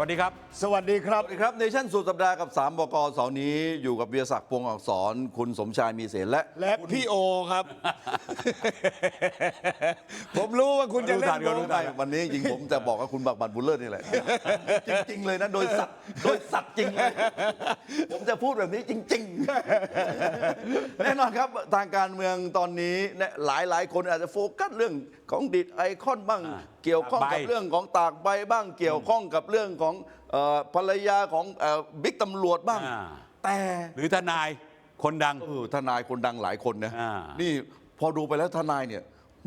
วัสดีครับ สวัสดีครับ สวัสดีครับเนชั่นสุดสัปดาห์กับ 3บกเสาร์นี้อยู่กับเบียร์ศักดิ์พวงศ์อักษร คุณสมชายมีเสนและและพี่โอครับ ผมรู้ว่าคุณจะเล่รู้ทันนก็รู้มุกทัไม่วันนี้จริงผมจะบอกกับคุณบักบันบุลเลอร์นี่แหละ จริง ๆ เลยนะ โดยสัตว์โดยสัตว์จริงเลยผมจะพูดแบบนี้จริง ๆ แน่นอนครับทางการเมืองตอนนี้เนี่ยหลายหลายๆคนอาจจะโฟกัสเรื่องของดิดไอคอนบ้างอ่าเกี่ยวข้องตากใบกับเรื่องของตากใบบ้างเกี่ยวข้องกับเรื่องของ เอ่อภรรยาของเอ่อบิ๊กตำรวจบ้าง อ่า แต่หรือทนายคนดัง เออทนายคนดังหลายคนนะอ่านี่พอดูไปแล้วทนายเนี่ย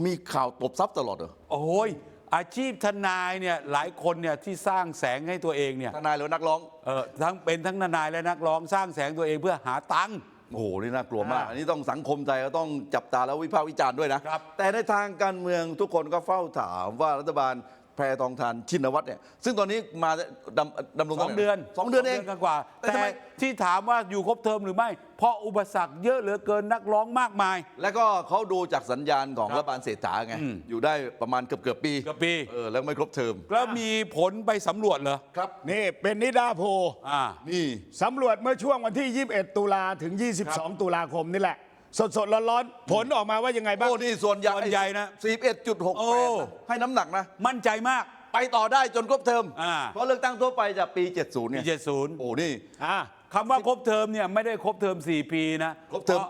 มีข่าวตบทรัพย์ตลอดเหรอโอ้ยอาชีพทนายเนี่ยหลายคนเนี่ยที่สร้างแสงให้ตัวเองเนี่ยทนายหรือนักร้อง เออทั้งเป็นทั้งทนายและนักร้องสร้างแสงตัวเองเพื่อหาตังค์ โอ้โห นี่น่ากลัวมาก อ่าอันนี้ต้องสังคมไทยก็ต้องจับตาแล้ววิพากษ์วิจารณ์ด้วยนะ ครับแต่ในทางการเมืองทุกคนก็เฝ้าถามว่ารัฐบาลแพรทองทานชินวัตรเนี่ยซึ่งตอนนี้มาดำดำรงสตำองแหน่เดือนสองเดือนเองกว่า แต่แต่ทำไมที่ถามว่าอยู่ครบเทอมหรือไม่ เพราะอุปสรรคเยอะเหลือเกินนักร้องมากมาย แล้วก็เขาดูจากสัญญาณของครับรัฐบาลเศรษฐาไงอืมอยู่ได้ประมาณเกือบเกือบๆปีเกือบปีเออแล้วไม่ครบเทอมแล้วมีผลไปสำรวจเหรอครับนี่เป็นนิดาโพลอ่านี่สำรวจเมื่อช่วงวันที่ 21 ตุลาถึง 22 ตุลาคมนี่แหละ สดสดๆร้อนๆผลออกมาว่ายังไงบ้าง โอ้นี่ส่วนใหญ่ส่วนใหญ่นะสี่เอ็ดจุดหกโอ้แปดให้น้ำหนักนะ มั่นใจมาก ไปต่อได้จนครบเทอม อ่า เพราะเลือกตั้งทั่วไปจะปี 70 ปีเนี่ย เจ็ดศูนย์โอ้ นี่ อ่าคำว่าครบเทอมเนี่ยไม่ได้ครบเทอม 4 ปีนะครบเทอมพาะ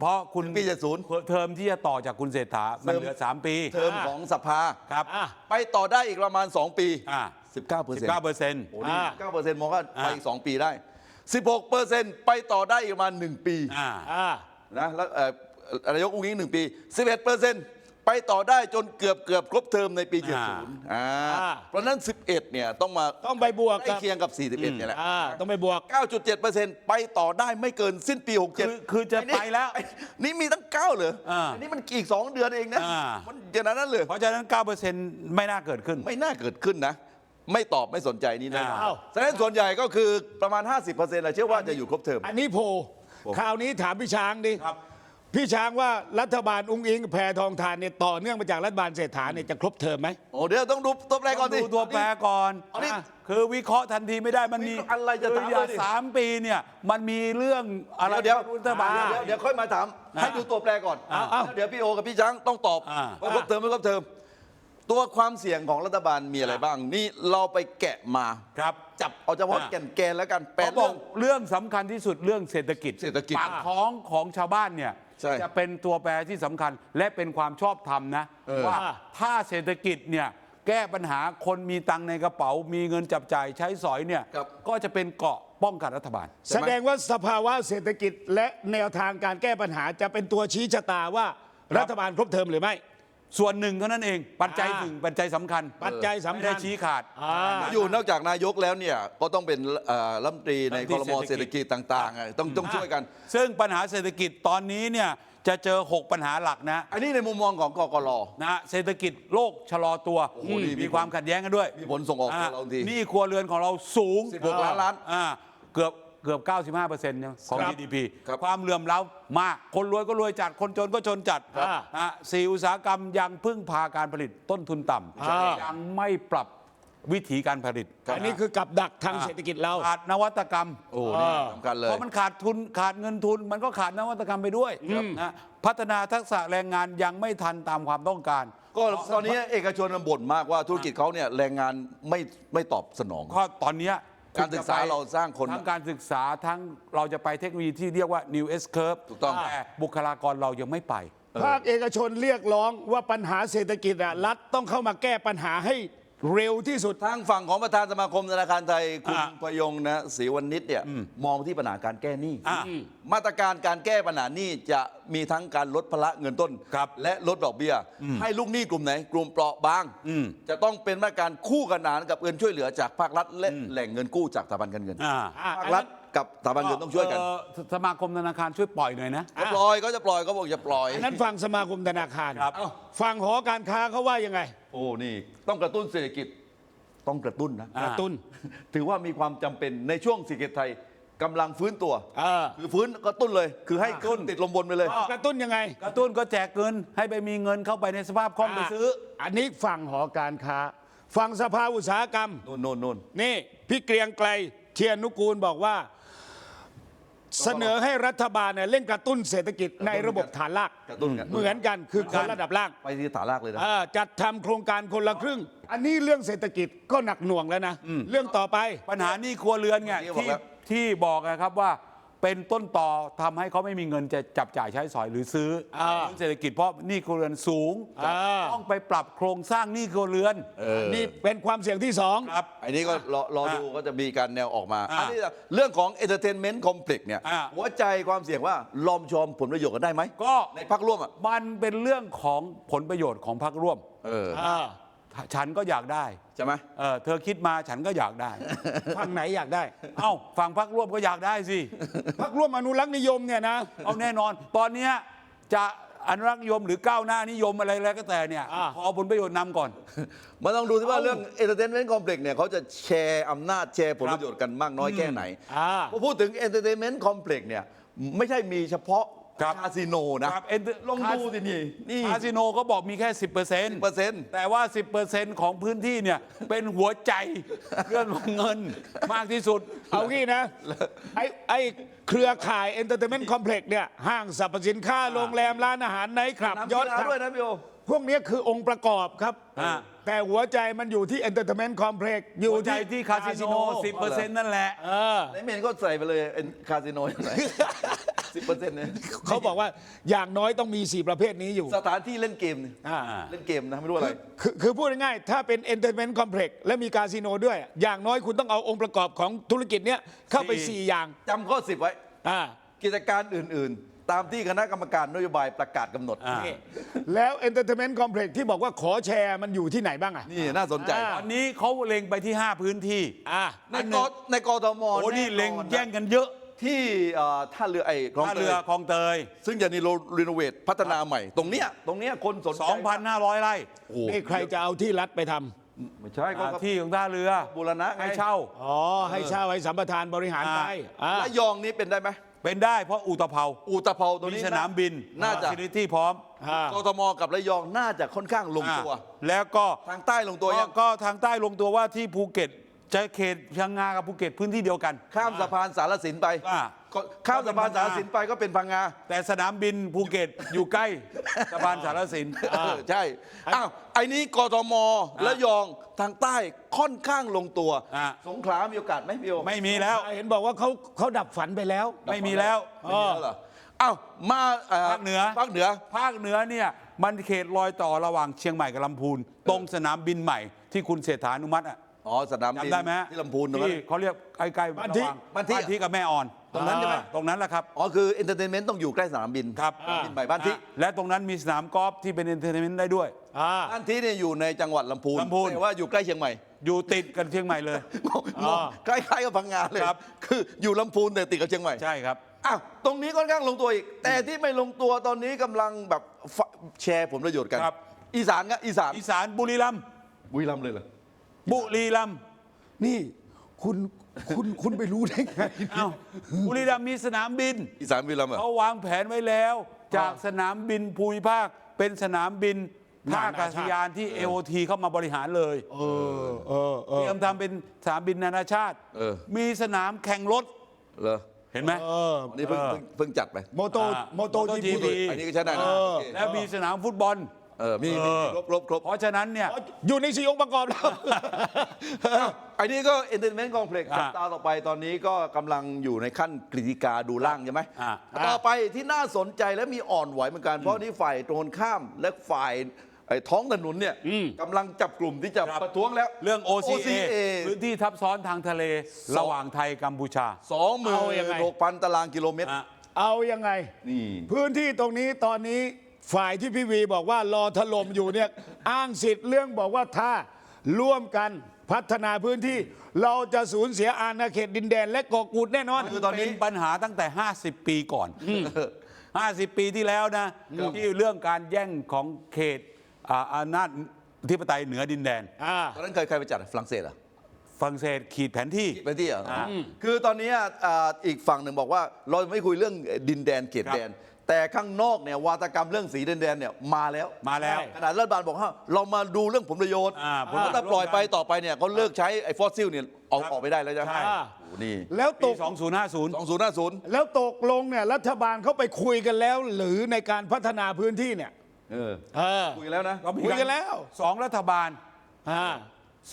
เพราะคุณปี70 เทอมที่จะต่อจากคุณเศรษฐา มันเหลือ 3 ปีเทอมของสภา ครับ อะ ไปต่อได้อีกประมาณ 2 ปี อ่า 19เปอร์เซ็นต์19เปอร์เซ็นต์ โอ้นี่อ่า 9เปอร์เซ็นต์มองว่าไปอ่าอีก 2 ปีได้ 16เปอร์เซ็นต์ไปต่อได้อีกประมาณ 1 ปี อ่า อ่า นะแล้วเอ่อนายกอุ้งอิงหนึ่งปี 11เปอร์เซ็นต์ไปต่อได้จนเกือบเกือบครบเทอมในปี 70อ่าอ่าอ่าเพราะฉะนั้น 11 เนี่ยต้องมาต้องไปบวกใกล้กับเคียงกับ 41เนี่ยแหละ อ่าต้องไปบวก 9.7เปอร์เซ็นต์ไปต่อได้ไม่เกินสิ้นปี 67คือคือจะไปแล้วอ้นี่นี่มีตั้ง 9 เหรออ่าอันนี้มันอีก2เดือนเองนะอ่ามันอย่างนั้นเลยเพราะฉะนั้น9เปอร์เซ็นต์ไม่น่าเกิดขึ้น ไม่น่าเกิดขึ้นนะ ไม่ตอบไม่สนใจนี่แนะอ้าว แสดงส่วนใหญ่ก็คือประมาณ 50%แหละเชื่อว่าจะอยู่ครบเทอมอันนี้โพล คราวนี้ถามพี่ช้างดิครับ พี่ช้างว่ารัฐบาลอุ้งอิงแพรทองทานเนี่ยต่อเนื่องมาจากรัฐบาลเศรษฐาเนี่ยจะครบเทอมไหม โอ้เดี๋ยวต้องดูตัวแปรก่อนต้ดิงดูตัวแปรก่อนอันนี้คือวิเคราะห์ทันทีไม่ได้มันมีวิเคราะห์อะไรจะถามคืออย่าเลยดิสามปีเนี่ยมันมีเรื่องอะไรเดี๋ยวรัฐบาล เดี๋ยวเดี๋ยวเดี๋ยวค่อยมาถามอ่าให้ดูตัวแปรก่อน อ่าแล้วเดี๋ยวพี่โอกับพี่ช้างต้องตอบอ่า ว่าครบเทอมไม่ครบเทอม ตัวความเสี่ยงของรัฐบาลมีอะไรบ้าง นี่เราไปแกะมา ครับจับเอาเฉพาะอ่าแก่นแกนแล้วกันแปดเขาบอเรื่อกง เรื่องสำคัญที่สุดเรื่องเศรษฐกิจเศรษฐกิจปากท้องของชาวบ้านเนี่ยใช่จะเป็นตัวแปรที่สำคัญและเป็นความชอบธรรมนะเออ ว่าถ้าเศรษฐกิจเนี่ยแก้ปัญหาคนมีตังค์ในกระเป๋า มีเงินจับจ่ายใช้สอยเนี่ยครับ ก็จะเป็นเกราะป้องกันรัฐบาลใช่ไหมแสดงว่าสภาวะเศรษฐกิจและแนวทางการแก้ปัญหาจะเป็นตัวชี้ชะตาว่ารัฐบาลครบเทอมหรือไม่ ส่วนหนึ่งเท่านั้นเองปัจจัยอ่าหนึ่งปัจจัยสำคัญปัจจัยไม่สำคัได้ญชี้ขาด อ่า อยู่นอกจากนายกแล้วเนี่ยก็ต้องเป็นเอ่อรัฐมนตรีในรัฐคมอนรตรีมอเศรษฐกิจต่างๆอะต้องต้องช่วยกัน ซึ่งปัญหาเศรษฐกิจตอนนี้เนี่ยจะเจอ 6 ปัญหาหลักนะอันนี้ในมุมมองของกกร นะฮะเศรษฐกิจโลกชะลอตัวโอ้โหนี่มีมีความขัดแย้งกันด้วยมีผลส่งออกอ่าของเราทีหนี่ครัวเรือนของเราสูง16ล้านล้าน อ่าเกือบ เกือบ 95เปอร์เซ็นต์ของครับ GDP ครับความเหลื่อมล้ำมาก คนรวยก็รวยจัด คนจนก็จนจัดครับอะสี่อุตสาหกรรมยังพึ่งพาการผลิตต้นทุนต่อ่าำยังไม่ปรับวิธีการผลิตอันนี้คือกับดักทางเศรษฐกิจเรา ขาดนวัตกรรม โอ้นี่สำคัญเลย พอมันขาดทุนขาดเงินทุน มันก็ขาดนวัตกรรมไปด้วยนะพัฒนาทักษะแรงงานยังไม่ทันตามความต้องการ ก็ตอนนี้เอกชนมันบ่นมากว่าธุรกิจเขาเนี่ยแรงงานไม่ไม่ตอบสนอง ก็ตอนเนี้ย การศึกษาคุณจะไปเราสร้างคนทั้งการศึกษาทั้งเราจะไปเทคโนโลยีที่เรียกว่า new S curve ถูกต้องแต่บุคลากรเรายังไม่ไป ภาคเอกชนเรียกร้องว่าปัญหาเศรษฐกิจอะรัฐต้องเข้ามาแก้ปัญหาให้ เร็วที่สุดทางฝั่งของประธานสมาคมธนาคารไทย คุณอะพยงนะศรีวณิชเนี่ยมองที่ปัญหาการแก้หนี้อะมาตรการการแก้ปัญหาหนี้จะมีทั้งการลดภาระเงินต้น ครับและลดดอกเบี้ย ให้ลูกหนี้กลุ่มไหน กลุ่มเปราะบาง อืม จะต้องเป็นมาตรการคู่ขนานกับเงินช่วยเหลือจากภาครัฐและแหล่งเงินกู้จากสถาบันการเงินอ่าอะภาครัฐกับสถาบันเงินต้องช่วยกันเสมาคมธนาคารช่วยปล่อยหน่อยนะจะปล่อยก็จะปล่อยก็บอกจะปล่อย อันนั้นฟังสมาคมธนาคารครับฟังหอการค้าเขาว่ายังไง โอ้นี่ต้องกระตุ้นเศรษฐกิจต้องกระตุ้นนะอ่ากระตุ้น ถือว่ามีความจำเป็นในช่วงเศรษฐกิจไทยกำลังฟื้นตัว เออ คือฟื้นกระตุ้นเลย คือให้ขึ้นติดลมบนไปเลย กระตุ้นยังไง กระตุ้นก็แจกเงินให้ไปมีเงินเข้าไปในสภาพคล่องไปซื้อ อันนี้ฝั่งหอการค้า ฝั่งสภาอุตสาหกรรมนู่นนู่นนู่น นี่ พี่เกรียงไกลเทียนนุกูลบอกว่า เสนอให้รัฐบาลเนี่ยเร่งกระตุ้นเศรษฐกิจในระบบฐานรากกระตุ้นกันเหมือนกันคือคนระดับล่างไปที่ฐานรากเลยนะ อ่าจัดทำโครงการคนละครึ่ง อันนี้เรื่องเศรษฐกิจก็หนักหน่วงแล้วนะ เรื่องต่อไป ปัญหาหนี้ครัวเรือนไงเมื่อกี้บอกที่แล้วที่บอกนะครับว่า เป็นต้นต่อทำให้เขาไม่มีเงินจะจับจ่ายใช้สอยหรือซื้ออา เศรษฐกิจเพราะหนี้ครัวเรือนสูงอ่าต้องไปปรับโครงสร้างหนี้ครัวเรือน นี่เป็นความเสี่ยงที่สอง ครับ อันนี้ก็รอรออะดูก็จะมีการแนวออกมาอะอันนี้เรื่องของ entertainment complex เนี่ยอะ หัวใจความเสี่ยงว่าลอมชอมผลประโยชน์กันได้ไหมก็ในพักร่วมอะมันเป็นเรื่องของผลประโยชน์ของพรรคร่วม เออ อ่า ฉันก็อยากได้ใช่ไหมเออเธอคิดมาฉันก็อยากได้ ฝั่งไหนอยากได้ เอ้าฝั่งพรรคร่วมก็อยากได้สิ พักร่วมอนุรักษ์นิยมเนี่ยนะเอาแน่นอน ตอนเนี้ยจะอนุรักษ์นิยมหรือก้าวหน้านิยมอะไรแล้วก็แต่เนี่ยอ่า ขอเอาผลประโยชน์นำก่อนมันต้องดูที่ว่าเรื่อง entertainment complex เนี่ยเขาจะแชร์อำนาจแชร์ผลประโยชน์กันมากน้อยแค่ไหนอ่า พอพูดถึง entertainment complex เนี่ยไม่ใช่มีเฉพาะ ครับคาสิโนนะ ครับ enter- ลองดูสินี่นี่ คาสิโนก็บอกมีแค่ 10%เปอร์เซ็นต์ แต่ว่า 10%ของพื้นที่เนี่ย เป็นหัวใจเรื่องของเงินมากที่สุด เอางี้นะ ไอ้ไอ้เครือข่ายเอนเตอร์เทนเมนต์คอมเพล็กซ์เนี่ยห้างสรรพสินค้าโรงแรม ร้านอาหารไนท์คลับน้ำยยออดดคลับด้วยนะพี่โอ พวกเนี้ยคือองค์ประกอบครับ อ่า แต่หัวใจมันอยู่ที่เอนเตอร์เทนเมนต์คอมเพล็กซ์อยู่หัวใจที่ที่คาสิโน 10%นั่นแหละ เออ ในเมนก็ใส่ไปเลยเอ็นคาสิโนอย่างไร สิบเปอร์เซ็นต์เนี่ยเขาบอกว่าอย่างน้อยต้องมี 4 ประเภทนี้อยู่ สถานที่เล่นเกมเนี่ยอ่า เล่นเกมนะไม่รู้อะไร คือคือพูดง่ายๆถ้าเป็นเอนเตอร์เทนเมนต์คอมเพล็กซ์และมีคาสิโนด้วย อย่างน้อยคุณต้องเอาองค์ประกอบของธุรกิจเนี้ยเข้าไป สี่ 4 อย่างจำข้อสิบไว้ อ่ากิจการอื่นๆ ตามที่คณะกรรมการนโยบายประกาศกำหนด อ่า นี่แล้วเอนเตอร์เทนเมนต์คอมเพล็กซ์ที่บอกว่าขอแชร์มันอยู่ที่ไหนบ้างอะ นี่น่าสนใจ อ่าตอนนี้เขาเล็งไปที่ 5 พื้นที่ อ่า ในกในกทมโอ้นี่แอเล็งแย่งกันเยอะ ที่เอ่อท่าเรือไอ้คลองท่าเตเรืยอคลองเตย ซึ่งจะนีโรรีโนเวทพัฒนาใหม่ ตรงเนี้ยตรงเนี้ยคนสนใจ2,500 ไร่โอ้โหนี่ใครจะเอาที่รัฐไปทำไม่ใช่ก็อ่าที่ของท่าเรือบูรณะไงให้เช่า อ๋อ ให้เช่าให้สัมปทานบริหารไปอ่าระยองนี้เป็นได้ไหมเป็นได้เพราะอุตภเปาอุตภเปาตัวมีนี้สนามบินน่าจะซิลิตี้พร้อมอ่ากทมกับระยองน่าจะค่อนข้างลงตัว อ่าแล้วก็ทางใต้ลงตัวก็ยังก็ทางใต้ลงตัวว่าที่ภูเก็ต จะเขตพังงากับภูเก็ตพื้นที่เดียวกันข้ามสะพานสารสินไปอ่า ก็ข้ามสะพานสารสินไปก็เป็นพังงาแต่สนามบินภูเก็ตอยู่ใกล้สะพานสารสิน เออใช่อ้าวไอ้นี้กทมและยองทางใต้ค่อนข้างลงตัว อะ สงขลามีโอกาสไหมพี่โอ ไม่มีแล้ว เห็นบอกว่าเขาเขาดับฝันไปแล้ว ไม่มีแล้ว ไม่มีแล้วเหรออ้าวมาภาคเหนือ ภาคเหนือ ภาคเหนือเนี่ยมันเขตรอยต่อระหว่างเชียงใหม่กับลำพูน ตรงสนามบินใหม่ที่คุณเศรษฐานุมัติอะ อ๋อสนามบินจำได้ไหมฮะที่ลำพูนตรงนั้น ที่เขาเรียกใกล้ๆบ้านที่ระหว่างบ้านที่ บ้านที่กับแม่อ่อนตรงนั้นใช่ไหมอ่าตรงนั้นแหละครับ อ๋อคือเอนเตอร์เทนเมนต์ต้องอยู่ใกล้สนามบินครับ สนามบินใหม่บ้านที่อะและตรงนั้นมีสนามกอล์ฟที่เป็นเอนเตอร์เทนเมนต์ได้ด้วย อ่า บ้านที่เนี่ยอยู่ในจังหวัดลำพูนลำพูน แต่ว่าอยู่ใกล้เชียงใหม่อยู่ติดกันเชียงใหม่เลยมองใกล้ๆกับพังงาเลยครับ คืออยู่ลำพูนแต่ติดกับเชียงใหม่ใช่ครับ อ้าวตรงนี้ค่อนข้างลงตัวอีก แต่ที่ไม่ลงตัวตอนนี้กำลังแบบฟะแชร์ผลประโยชน์กัน ครับ อีสานก็อีสานอีสานบุรีรัมย์บุรีรัมย์เลยเหรอ บุรีรัมย์นี่คุณคุณคุณไปรู้ได้ไงเอ้าบุรีรัมย์มีสนามบินอีสานบุรีรัมย์เหรอ เขาวางแผนไว้แล้ว จากสนามบินภูมิภาคเป็นสนามบินท่าอากาศยานที่ AOT เข้ามาบริหารเลยเออเออเอเตอรียมทำเป็นสนามบินนานาชาติ เออ มีสนามแข่งรถเหรอเห็นไหม เอออันนี้เพิ่งเออเพิ่งเพิ่งจัดไป โมโตอ่าโมโต Moto จี GP พี อันนี้ก็ใช้ได้นะเออโอเค แล้วมีสนามฟุตบอล เออมีมีเออครบครบครบเพราะฉะนั้นเนี่ย อยู่ในสี่องค์ประกอบแล้วอันนี้ก็เอนเตอร์เทนเมนต์คอมเพล็กซ์อะจับตาต่อไปตอนนี้ก็กำลังอยู่ในขั้นกฤษฎีกาดูร่างใช่ไหมอะ ต่อไปที่น่าสนใจและมีอ่อนไหวเหมือนกัน เพราะนี่ฝ่ายตรงข้ามและฝ่ายไอ้ท้องถนนเนี่ยกำลังจับกลุ่มที่จะครับประท้วงแล้ว เรื่อง OCA OCA พื้นที่ทับซ้อนทางทะเลสอง ระหว่างไทยกัมพูชา สองหมื่นเอายังไงหกพันตารางกิโลเมตร อะ เอายังไง นี่ พื้นที่ตรงนี้ตอนนี้ ฝ่ายที่พี่วีบอกว่ารอถล่มอยู่เนี่ยอ้างสิทธิ์เรื่องบอกว่าถ้าร่วมกันพัฒนาพื้นที่ เราจะสูญเสียอาณาเขตดินแดน และเกาะกูดแน่นอน คือตอนนี้เป็นปัญหาตั้งแต่ 50 ปีก่อน 50 ปีที่แล้วนะ ที่เรื่องการแย่งของเขตอ่าอำนาจที่ปไตยเหนือดินแดน อ่า ตอนนั้นใครใครไปจัดฝรั่งเศสเหรอฝรั่งเศสขีดแผนที่ ไปที่เหรออ่าคือตอนนี้อะอ่าอีกฝั่งหนึ่งบอกว่าเราไม่คุยเรื่องดินแดนเขตครับแดน แต่ข้างนอกเนี่ยวาตกรรมเรื่องสีแดงๆเนี่ยมาแล้วมาแล้วใช่ขนาดรัฐบาลบอกว่าเรามาดูเรื่องผลประโยชน์อ่าเพราะถ้าปล่อยไปต่อไปเนี่ยเขาเลิกใช้ไอ้ฟอสซิลเนี่ยออกครับออกไปได้แล้วใช่ไหมใช่ โอ้โหนี่แล้วตปีก 2050สองศูนย์ห้าศูนย์แล้วตกลงเนี่ยรัฐบาลเขาไปคุยกันแล้ว หรือในการพัฒนาพื้นที่เนี่ยเออเออ คุยกันแล้วนะก็มีคุยกันแล้ว สองรัฐบาลอ่า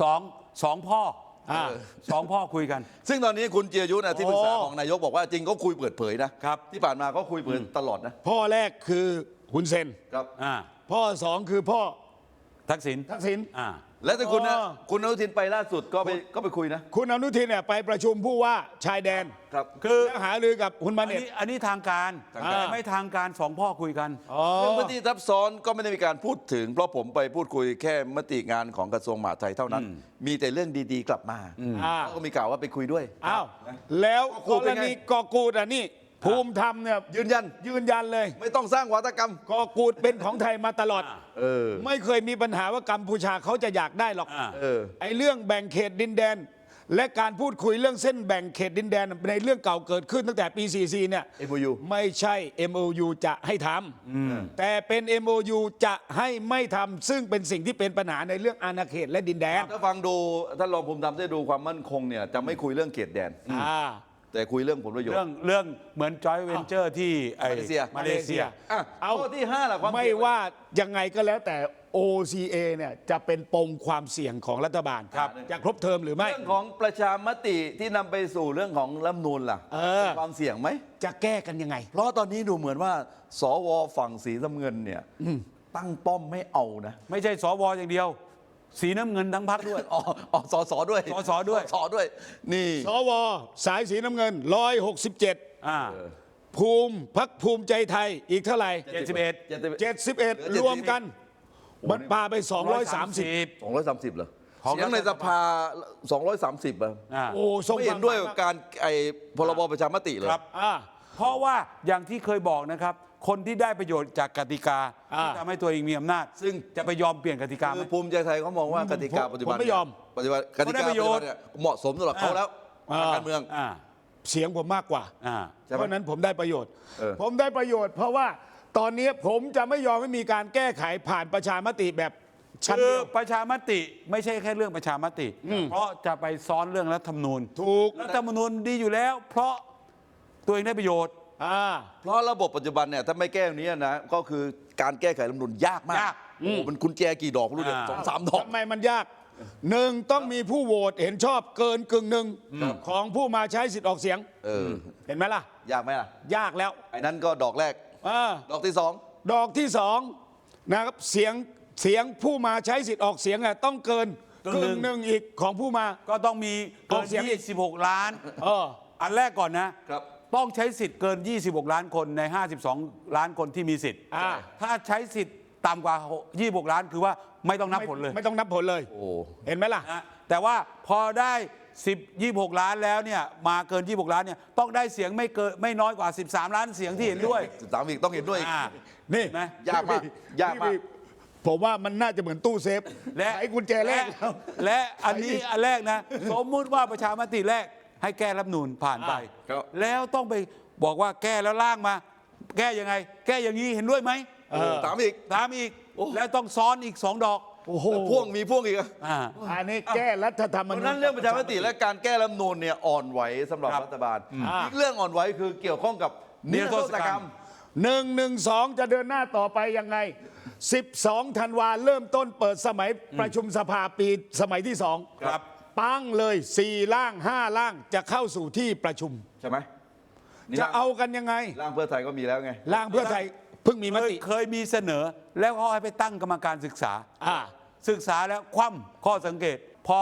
สองสองพ่อ อ่าสองพ่อคุยกัน ซึ่งตอนนี้คุณเจียยุทธนะที่ปรึกษาโอ้ของนายกบอกว่าจริงเขาคุยเปิดเผยนะครับ ที่ผ่านมาเขาคุยเปิดตลอดนะ พ่อแรกคือหุนเซนครับ อ่า พ่อสองคือพ่อ ทักษิณทักษิณ อ่า แล้วแต่คุณนะอ๋อ คุณอนุทินไปล่าสุดก็ไปก็ไปคุยนะ คุณอนุทินเนี่ยไปประชุมผู้ว่าชายแดนครับ คือแล้วหารือกับคุณมาอันเน็ตนี้อันนี้ทางการทางการ แต่ไม่ทางการสองพ่อคุยกัน อ๋อ เรื่องพื้นที่ทับซ้อนก็ไม่ได้มีการพูดถึง เพราะผมไปพูดคุยแค่มติงานของกระทรวงมหาดไทยเท่านั้น มีแต่เรื่องดีๆกลับมาอ่าเขาก็มีกล่าวว่าไปคุยด้วย อ้าวแล้วก็กกูเป็รนไงณีกอกูดอะนี่ ภูมิธรรมเนี่ยยืนยัน ยืนยันเลยไม่ต้องสร้างวัตกรรม กอกูดเป็นของไทยมาตลอด เออ ไม่เคยมีปัญหาว่ากัมพูชาเขาจะอยากได้หรอกอ่า เออ ไอ้เรื่องแบ่งเขตดินแดน และการพูดคุยเรื่องเส้นแบ่งเขตดินแดนในเรื่องเก่าเกิดขึ้นตั้งแต่ปี 44 เนี่ย MOU ไม่ใช่ MOU จะให้ทำแต่เป็น MOU จะให้ไม่ทำซึ่งเป็นสิ่งที่เป็นปัญหาในเรื่องอาณาเขตและดินแดนถ้าฟังดูท่านรองภูมิธรรมได้ดูความมั่นคงเนี่ยจะไม่คุยเรื่องเขตแดน อ่า แต่คุยเรื่องผลประโยชน์ เรื่องเรื่องเหมือนจอยเวนเจอร์ที่ไอ้มาเลเซียมาเลเซียอะเอาข้อที่ห้าล่ะความไม่เสี่ยงว่ายังไงก็แล้วแต่ OCA เนี่ยจะเป็นปมความเสี่ยงของรัฐบาลครับ จะครบเทอมหรือไม่ เรื่องของประชามติที่นำไปสู่เรื่องของรัฐธรรมนูลล่ะเออ มีความเสี่ยงไหม จะแก้กันยังไง เพราะตอนนี้ดูเหมือนว่า สวฝั่งสีน้ำเงินเนี่ยตั้งป้อมไม่เอานะ ไม่ใช่สวอย่างเดียว สีน้ำเงินทั้งพักด้วย อ๋ออ๋อสอสอด้วยสสด้วย สอด้วย นี่ สวสายสีน้ำเงิน 167 อ่าภูมิพักภูมิใจไทยอีกเท่าไหร่ เจ็ดสิบเอ็ด 71รวมกัน มันปาไป 230สองร้อยสามสิบเหรอของเสียงในสภา 230อะอ่า โอ้ทรงไม่เห็นด้วยกับการไอ้พรบประชามติเลยครับ อ่า เพราะว่าอย่างที่เคยบอกนะครับ คนที่ได้ประโยชน์จากกติกาอ่าที่ทำให้ตัวเองมีอำนาจ ซึ่งจะไปยอมเปลี่ยนกติกาไหม คือภูมิใจไทยเขามองว่ากติกาปัจจุบันผมไม่ยอมปัจจุบันกติเขาได้กาปปัจระโยจุชบัน์นเนี่ยเหมาะสมสำหรับเขาแล้วอ่า ทางการเมือง อ่าเสียงผมมากกว่า อ่า ใช่ไหมเพราะฉะนั้นผมได้ประโยชน์ เออ ผมได้ประโยชน์ เพราะว่าตอนนี้ผมจะไม่ยอมให้มีการแก้ไขผ่านประชามติแบบชั้นคือเดียว ประชามติไม่ใช่แค่เรื่องประชามติ เพราะจะไปซ้อนเรื่องรัฐธรรมนูญถูก รัฐธรรมนูญดีอยู่แล้ว เพราะตัวเองได้ประโยชน์ อ่า เพราะระบบปัจจุบันเนี่ยถ้าไม่แก้ตรงนี้นะก็คือการแก้ไขรัฐธรรมนูญยากมากยาก โอ้โหมันกุญแจกี่ดอกไม่รู้เนี่ยอ่าสองสามดอก ทำไมมันยากหนึ่งต้องมีผู้โหวตเห็นชอบเกินกึ่งหนึ่งของผู้มาใช้สิทธิ์ออกเสียง เออ เห็นไหมล่ะ ยากไหมล่ะยากแล้วไอ้นั้นก็ดอกแรกอ่าดอกที่สองดอกที่สองนะครับเสียงเสียงผู้มาใช้สิทธิ์ออกเสียงอะต้องเกินกึ่กึ่งงหนึ่งหนึ่งอีกของผู้มา ก็ต้องมีเกิออนกเสียงอีก 26 ล้าน เออ อันแรกก่อนนะ ครับ ต้องใช้สิทธิ์เกิน 26 ล้านคนใน 52 ล้านคนที่มีสิทธิ์ อ่า ถ้าใช้สิทธิ์ต่ำกว่า 26 ล้านคือว่าไม่ต้องนับผลเลยไม่ไม่ต้องนับผลเลย โอ้เห็นไหมล่ะ นะแต่ว่าพอได้ 10 26 ล้านแล้วเนี่ยมาเกิน 26 ล้านเนี่ยต้องได้เสียงไม่เกินไม่น้อยกว่า 13 ล้านเสียงที่เห็นด้วยสิบสามอีกต้องเห็นด้วยอีก อ่า นี่เห็นไหมยากมากยากมาก พี่ผมว่ามันน่าจะเหมือนตู้เซฟและไอ้กุญแจแรก และและอันนี้อันแรกนะ สมมุติว่าประชามติแรก ให้แก้รัฐธรรมนูนผ่านไป ครับ แล้วต้องไปบอกว่าแก้แล้วล่างมา แก้ยังไง แก้อย่างนี้เห็นด้วยไหมเออ ถามอีก ถามอีกโอ้ แล้วต้องซ้อนอีกสองดอกโอ้โหแล้วพ่วงมีพ่วงอีกอะอ่า อันนี้แก้รัฐธรรมเพนูญราะฉะนั้นเรื่องประชามติและการแก้รัฐธรรมนูญเนี่ยอ่อนไหวสำหรับครับ รัฐบาลอ่า อีกเรื่องอ่อนไหวคือเกี่ยวข้องกับนิรโทษกรรม หนึ่งหนึ่งสองจะเดินหน้าต่อไปยังไง 12ธันวาเริ่มต้นเปิดสมัยประชุมสภาปีสมัยที่สองครับ ปังเลยสี่ร่างห้าร่างจะเข้าสู่ที่ประชุม ใช่ไหมนี่จะร่งเอากันยังไงร่างเพื่อไทยก็มีแล้วไงร่างเพื่อไทยเพิ่งมีมเคยติเคยมีเสนอ แล้วเขาให้ไปตั้งกรรมการศึกษา อ่า ศึกษาแล้วคว่ำข้อสังเกต พอ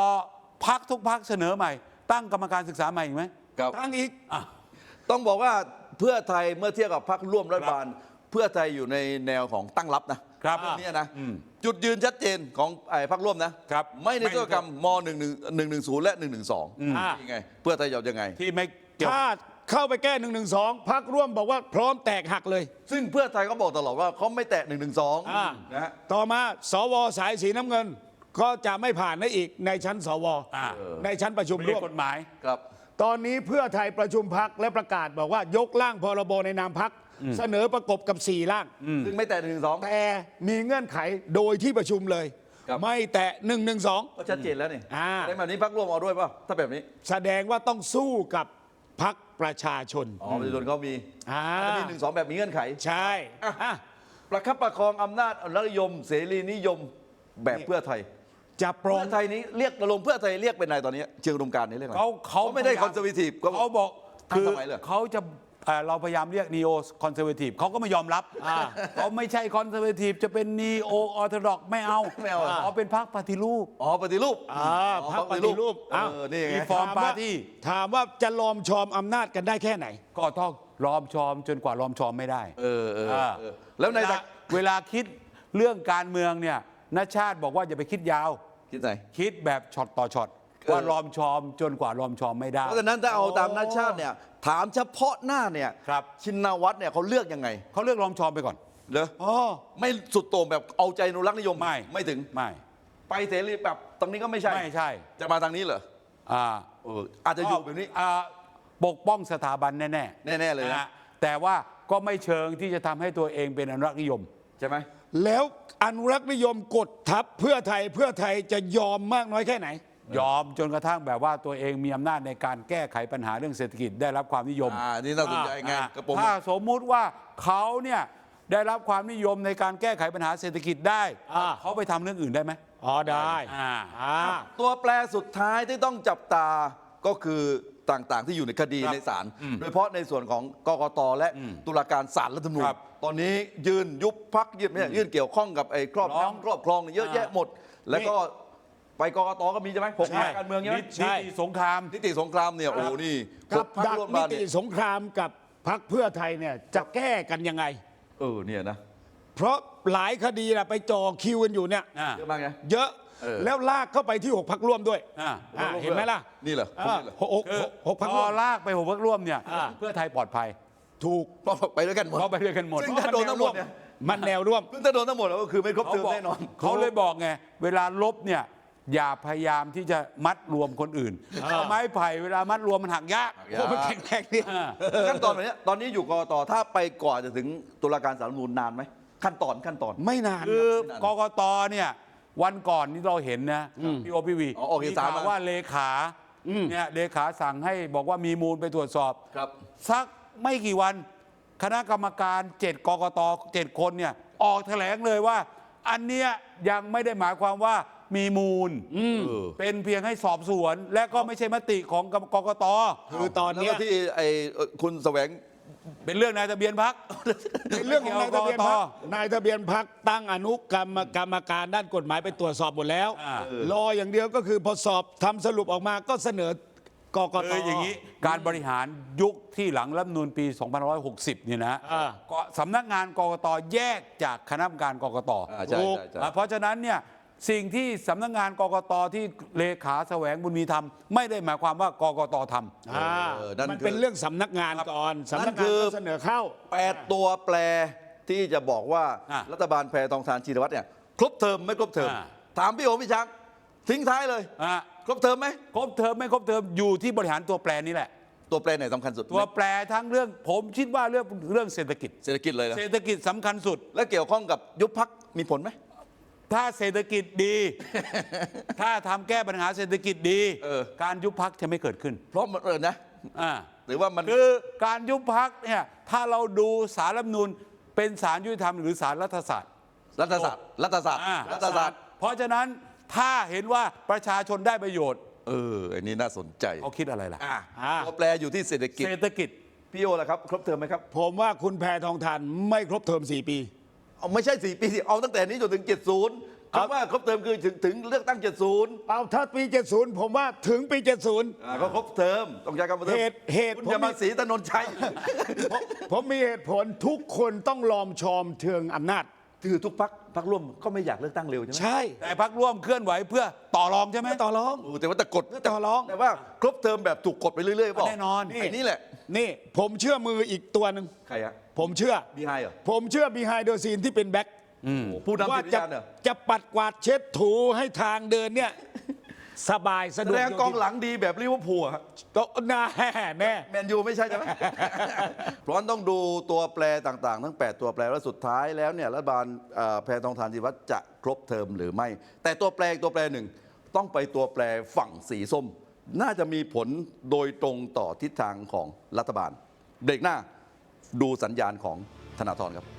พักทุกพักเสนอใหม่ ตั้งกรรมการศึกษาใหม่อีกไหมครับ ตั้งอีก อะ ต้องบอกว่าเพื่อไทยเมื่อเทียบกับพรรคร่วมรัฐบาล เพื่อไทยอยู่ในแนวของตั้งรับนะครับเรื่องนี้นะอืมจุดยืนชัดเจนของไอ้พรรคร่วมนะครับไม่ในโทษกรรมม .1 1 1 0 และ 1 1 2อ่ายังไง เพื่อไทยจะเอายังไง ที่ไม่เกี่ยวถ้าเข้าไปแก้หนึ่งหนึ่งสองพักร่วมบอกว่าพร้อมแตกหักเลย ซึ่งเพื่อไทยเขาบอกตลอดว่าเขาไม่แตะ 1 1อ่า2นะฮะต่อมาสวสายสีน้ำเงิน ก็จะไม่ผ่านได้อีกในชั้นสวอ่าในชั้นประชุมไม่ร่ใช่วมกฎหมายครับ ตอนนี้เพื่อไทยประชุมพักและประกาศบอกว่ายกร่างพรบในนามพัก เสนอประกบกับสี่ร่าง ซึ่งไม่แต่หนึ่งสอง แต่มีเงื่อนไขโดยที่ประชุมเลย ครับ ไม่แตะหนึ่งหนึ่งสองก็ชัดเจนแล้วนี่อ่าในแบบนี้พักร่วมเอาด้วยเปล่าถ้าแบบนี้แสดงว่าต้องสู้กับพักประชาชน อ๋อประชาชนเขามีอ่า ถ้ามีหนึ่งสองแบบมีเงื่อนไข ใช่อะอะประคับประคองอำนาจอนุรักษ์นิยม เสรีนิยมแบบเพื่อไทย จะปรเพื่องอไทยนี้เรียกระลมเพื่อไทยเรียกเป็นอะไรตอนนี้เชิงอุดมการณ์นี้เรียกอะไรเขาเขาไม่ได้พยยคอนเซอร์วทีฟก็เขาบอกตั้งคือสมัยเหรอเขาจะ เอ่อเราพยายามเรียก neo conservative เขาก็ไม่ยอมรับเขาไม่ใช่ conservative จะเป็น neo orthodox ไม่เอาไม่เอาอะเขาเป็นพรรคปฏิรูป อ๋อปฏิรูปอ่าพรรคปฏิรูปเออ้าวอนี่ไงมีฟอร์มถามว่า party ถามว่าจะลอมชอมอำนาจกันได้แค่ไหน ก็ต้องล้อมชอมจนกว่าล้อมชอมไม่ได้เออเอออ่าเออแล้วในเวลาเวลาคิดเรื่องการเมืองเนี่ยนชาติบอกว่าอย่าไปคิดยาว คิดไหน คิดแบบช็อตต่อช็อตเออว่าล้อมชอมจนกว่าล้อมชอมไม่ได้ เพราะฉะนั้นถ้าเอาตามนักชาติเนี่ย ถามเฉพาะหน้าเนี่ยครับ ชินวัตรเนี่ยเขาเลือกยังไงเขาเลือกล้อมชอมไปก่อน เหรออ๋อ ไม่สุดโต่งแบบเอาใจอนุรักษ์นิยมไม่ ไม่ถึง ไม่ไปเสรีแบบตรงนี้ก็ไม่ใช่ ไม่ใช่จะมาทางนี้เหรออ่าเอออาจจะอยู่แบบนี้ อ่าปกป้องสถาบันแน่ๆแน่ๆเลยนะ ฮแต่ว่าก็ไม่เชิงที่จะทำให้ตัวเองเป็นอนุรักษ์นิยม ใช่ไหม แล้วอนุรักษ์นิยมกดทับเพื่อไทยเพื่อไทยจะยอมมากน้อยแค่ไหน ยอมจนกระทั่งแบบว่าตัวเองมีอำนาจในการแก้ไขปัญหาเรื่องเศรษฐกิจได้รับความนิยมอ่านี่น่าสนใจไงอ่ากระโปรง ถ้าสมมุติว่าเขาเนี่ยได้รับความนิยมในการแก้ไขปัญหาเศรษฐกิจได้ อ่า เขาไปทำเรื่องอื่นได้ไหม อ๋อได้อ่า อ่า ตัวแปรสุดท้ายที่ต้องจับตาก็คือต่างๆ ที่อยู่ในคดีครับในศาลโดยเฉพาะในส่วนของกกตและตุลาการศาลรัฐธรรมนูญครับตอนนี้ยื่นยุบพักยื่นไม่ใช่ยื่นเกี่ยวข้องกับไอ้ครอบร้องครอบครองเนี่ยเยอะแยะหมด แล้วก็ ไปกกตก็มีใช่ไหมหกใช่พรรคการเมืองใช่ไหมนินิติสงคราม นิติสงครามเนี่ยโอ้โหนี่กับพรรคดักร่วมนิมาติเนี่ยสงครามกับพักเพื่อไทยเนี่ยจะแก้กันยังไง เออเนี่ยนะเพราะหลายคดีนะไปจ่อคิวกันอยู่เนี่ยอ่า เยอะมากไง เยอะเออ แล้วลากเข้าไปที่หกพักร่วมด้วยอ่า อ่าเห็นไหมล่ะนี่เหรออ่านี่เหรอหกหกคือหกหกพักพร่อวมลากไปหกพักร่วมเนี่ย อ่า เพื่อไทยปลอดภัยถูกเพราะไปด้วยกันหมด เพราะไปด้วยกันหมด ซึ่ง ถ้าโดนทั้งหมดเนี่ย มันแนวร่วม ซึ่งถ้าโดนทั้งหมดแล้วก็คือไม่ครบเขาเทอมบอกแน่นอน เขาเลยบอกไง เวลาลบเนี่ย อย่าพยายามที่จะมัดรวมคนอื่นเอาไม้ไผ่เวลามัดรวมมันหักยากหักยากโอ้มันแข็งแรงนี่อ่าขั้นตอนแบบเนี้ยตอนนี้อยู่กกตถ้าไปก่อนจะถึงตุลาการศาลรัฐธรรมนูญนานไหมขั้นตอนขั้นตอน ไม่นานคืคอรับกกตเนี่ยวันก่อนนี่เราเห็นนะพี่โอพีวีอ๋อออกเอกสารมาว่าเลขาเนี่ยเลขาสั่งให้บอกว่ามีมูลไปตรวจสอบ ครับ สักไม่กี่วันคณะกรรมการเจ็ดกกตเจ็ดคนเนี่ยออกแถลงเลยว่า อันเนี้ยยังไม่ได้หมายความว่า มีมูลเออเป็นเพียงให้สอบสวน และก็ไม่ใช่มติของกกตคือตอนเนี้ย แล้วก็ที่ไอ้เอ่อคุณแสวง เป็นเรื่องนายทะเบียนพักเป็นเรื่องของนายทะเบียนพักนายทะเบียนพักตั้งอนุกรรมกรรมการด้านกฎหมายไปตรวจสอบหมดแล้ว อ่า รออย่างเดียวก็คือพอสอบทำสรุปออกมาก็เสนอกกต คืออย่างนี้การบริหารยุคที่หลังรัฐธรรมนูญปี 2560 เนี่ยนะอ่า ก็สำนักงานกกตแยกจากคณะกรรมการกกตอ่าใช่ถูกใช่ใช่ อ่าเพราะฉะนั้นเนี่ย สิ่งที่สำนักงานกกตที่เลขาแสวงบุญมีทำไม่ได้หมายความว่ากกตทำ อ่าเออนั่นมันคือเป็นเรื่องสำนักงานก่อนสำนักนั่นคืงานอก็เสนอเข้า แปดตัวแปรที่จะบอกว่าอะรัฐบาลแพรทองทานชีรวัตรเนี่ยครบเทอมไม่ครบเทอมอ่า ถามพี่โอพี่ช้างทิ้งท้ายเลย อะครบเทอมไหมครบเทอมไม่ครบเทอมอยู่ที่บริหารตัวแปรนี่แหละ ตัวแปรไหนสำคัญสุดตัวแปรทั้งเรื่องผมคิดว่าเรื่องเรื่องเศรษฐกิจ เศรษฐกิจเลยนะเศรษฐกิจสำคัญสุด และเกี่ยวข้องกับยุบพักมีผลไหม ถ้าเศรษฐกิจดี ถ้าทำแก้ปัญหาเศรษฐกิจดี เออ การยุบพักจะไม่เกิดขึ้นเพราะมันเออนะ อ่า หรือว่ามัน คือการยุบพักเนี่ยถ้าเราดูสารรัฐธรรมนูญเป็นสารยุติธรรมหรือสารรัฐศาสตร์รัฐศาสตร์ รัฐศาสตร์ อ่ารัฐศาสตร์ เพราะฉะนั้นถ้าเห็นว่าประชาชนได้ประโยชน์เออ อันนี้น่าสนใจเขาคิดอะไรล่ะอะอ่าตัวแปรอยู่ที่เศรษฐกิจ เศรษฐกิจ พี่โอล่ะครับ ครบเทอมไหมครับ ผมว่าคุณแพทองทานไม่ครบเทอม 4 ปี เอาไม่ใช่4ปีสิเอาตั้งแต่นี้จนถึง 70ครับคำว่าครบเทอมคือถึงถึงเลือกตั้ง 70เอาถ้าปี 70 ผมว่าถึงปี 70 อ่าก็ครบเทอมต้องใช้คำว่าเทอมเหตุเหตุคุณผม จะมามีสีถนนชัย ผมผมมีเหตุผลทุกคนต้องลอมชอมเชิงอำนาจ คือทุกพักพักร่วมก็ไม่อยากเลือกตั้งเร็วใช่ไหมใช่ แต่พักร่วมเคลื่อนไหวเพื่อต่อรองใช่ไหมไม่ต่อรอง โอ้แต่ว่าแต่กดต่อรอง แต่ว่าครบเทอมแบบถูกกดไปเรื่อยๆเปล่าแน่นอนนี่ไอ้นี่แหละ นี่ผมเชื่อมืออีกตัวหนึ่งใครอะ ผมเชื่อ บีไฮเหรอผมเชื่อบีไฮโดซีนที่เป็นแบ็คโอ้ผู้นำว่าจิตวิญจะญาณเหรอจะปัดกวาดเช็ดถูให้ทางเดินเนี่ยสบายสะดแสวกดงกองหลังดีแบบลิเวอร์พูลอะโตแน่แน่ แมนยูไม่ใช่ใช่ไหม เพราะฉะนั้นต้องดูตัวแปรต่างๆ ทั้ง 8 ตัวแปรแล้วสุดท้ายแล้วเนี่ยรัฐบาลเอ่อแพทองทานชินวัตรจะครบเทอมหรือไม่ แต่ตัวแปรอีกตัวแปรหนึ่งต้องไปตัวแปรฝั่งสีส้ม น่าจะมีผลโดยตรงต่อทิศทางของรัฐบาลเบรกหน้า ดูสัญญาณของธนาธรครับ